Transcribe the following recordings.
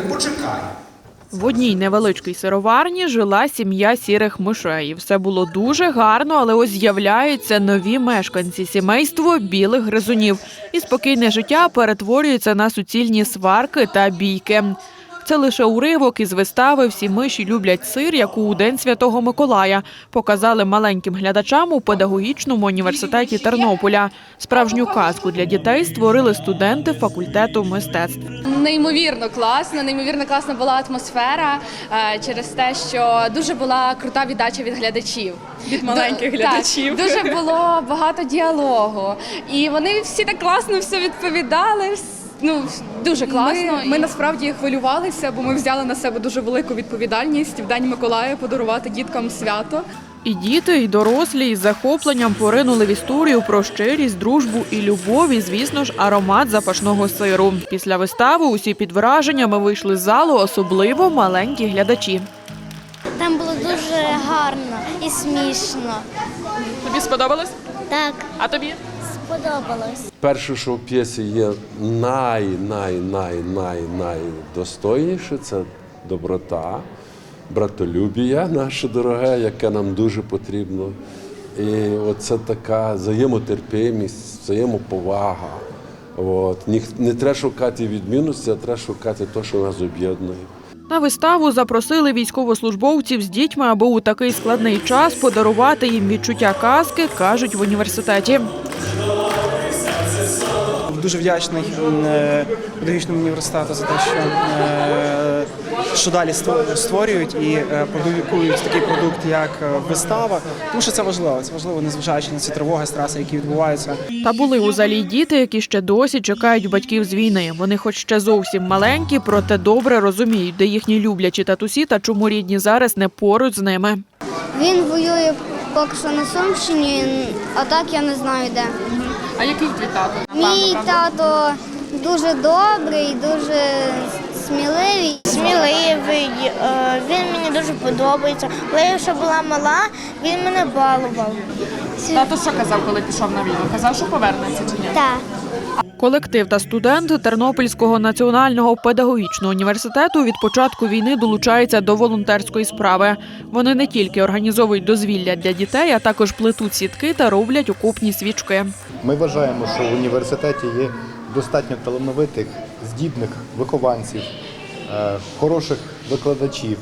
ти почекай. В одній невеличкій сироварні жила сім'я сірих мишей. Все було дуже гарно, але ось з'являються нові мешканці сімейство білих гризунів. І спокійне життя перетворюється на суцільні сварки та бійки. Це лише уривок із вистави Всі миші люблять сир, яку у День Святого Миколая показали маленьким глядачам у педагогічному університеті Тернополя. Справжню казку для дітей створили студенти факультету мистецтв. Неймовірно класно, неймовірно класна була атмосфера е, через те, що дуже була крута віддача від глядачів. Від маленьких Ду- глядачів. Так, дуже було багато діалогу. І вони всі так класно все відповідали. Ну, дуже класно. Ми, ми насправді хвилювалися, бо ми взяли на себе дуже велику відповідальність в День Миколая подарувати діткам свято. І діти, і дорослі із захопленням поринули в історію про щирість, дружбу і любов, і, звісно ж, аромат запашного сиру. Після вистави усі під враженнями вийшли з залу, особливо маленькі глядачі. Там було дуже гарно і смішно. Тобі сподобалось? Так, А тобі? Сподобалось. Перше, що в п'єсі є най, най, най, най, найдостойніше, це доброта, братолюбія наше дороге, яке нам дуже потрібно. І оце така взаємотерпимість, взаємоповага. От. Не треба шукати відмінності, а треба шукати те, що нас об'єднує. На виставу запросили військовослужбовців з дітьми, аби у такий складний час подарувати їм відчуття казки, кажуть в університеті. Дуже вдячний е, педагогічному університету за те, що, е, що далі ство- створюють і е, продукують такий продукт, як вистава. Тому що це важливо. Це важливо, незважаючи на ці тривоги, стреси, які відбуваються. Та були у залі діти, які ще досі чекають батьків з війни. Вони, хоч ще зовсім маленькі, проте добре розуміють, де їхні люблячі татусі та чому рідні зараз не поруч з ними. Він воює поки що на Сумщині, а так я не знаю де. А який твій тато? Мій тато дуже добрий, дуже сміливий. сміливий, е, він мені дуже подобається. Коли я ще була мала, він мене балував. Тато що казав, коли пішов на війну? Казав, що повернеться чи ні? Так. Колектив та студенти Тернопільського національного педагогічного університету від початку війни долучаються до волонтерської справи. Вони не тільки організовують дозвілля для дітей, а також плетуть сітки та роблять окупні свічки. Ми вважаємо, що в університеті є достатньо талановитих, здібних вихованців, е, хороших викладачів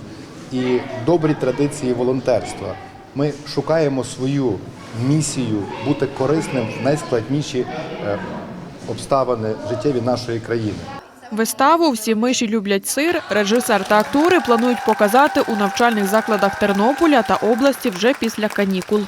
і добрі традиції волонтерства. Ми шукаємо свою місію бути корисним в найскладніші е, обставини життєві нашої країни. Виставу Всі миші люблять сир. Режисер та актори планують показати у навчальних закладах Тернополя та області вже після канікул.